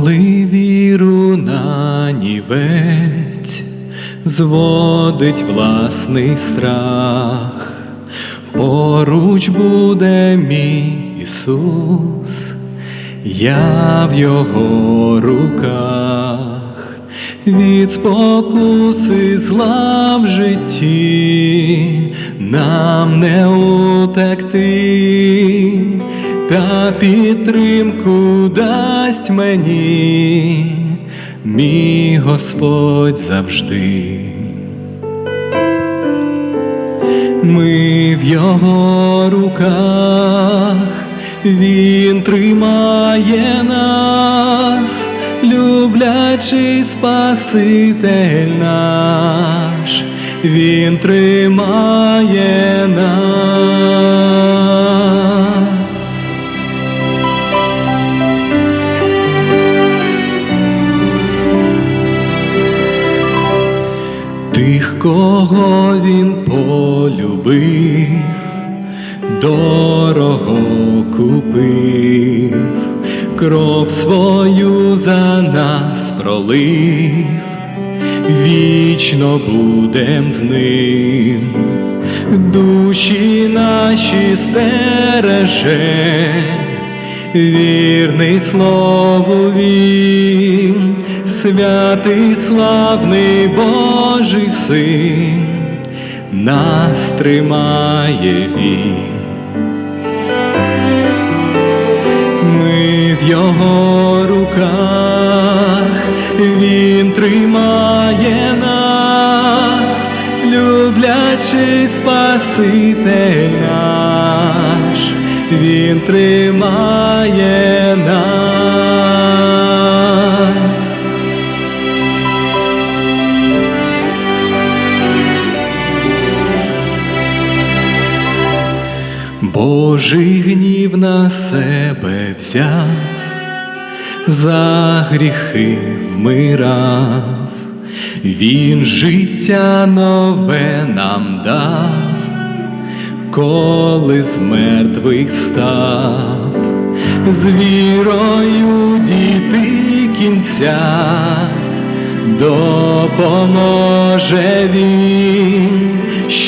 коли віру на нівець зводить власний страх, поруч буде мій Ісус, я в Його руках, від спокуси зла в житті, нам не утекти та підтримку дасть мені мій Господь завжди. Ми в його руках, він тримає нас, люблячий Спаситель наш, він тримає нас. Кого він полюбив, дорого купив, кров свою за нас пролив, вічно будем з ним, душі наші стереже, вірний слову він, святий славний Божий син, нас тримає він. Ми в його руках, він тримає нас, люблячий Спаситель наш, він тримає нас. Божий гнів на себе взяв, за гріхи вмирав, Він життя нове нам дав, коли з мертвих встав, з вірою дійти кінця, допоможе він,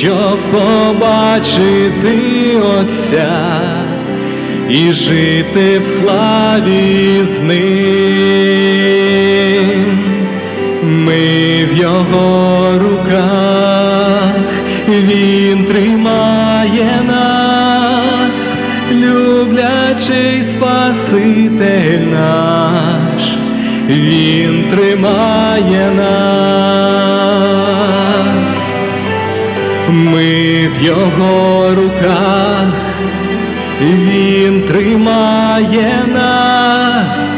щоб побачити Отця і жити в славі з ним. Ми в його руках, він тримає нас, люблячий Спаситель наш, він тримає нас. Ми в його руках, він тримає нас,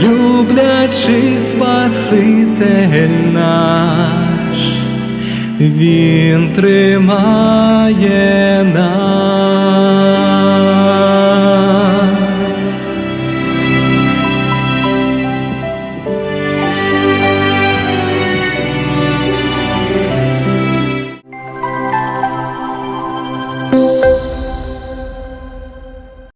люблячий Спаситель наш, він тримає нас.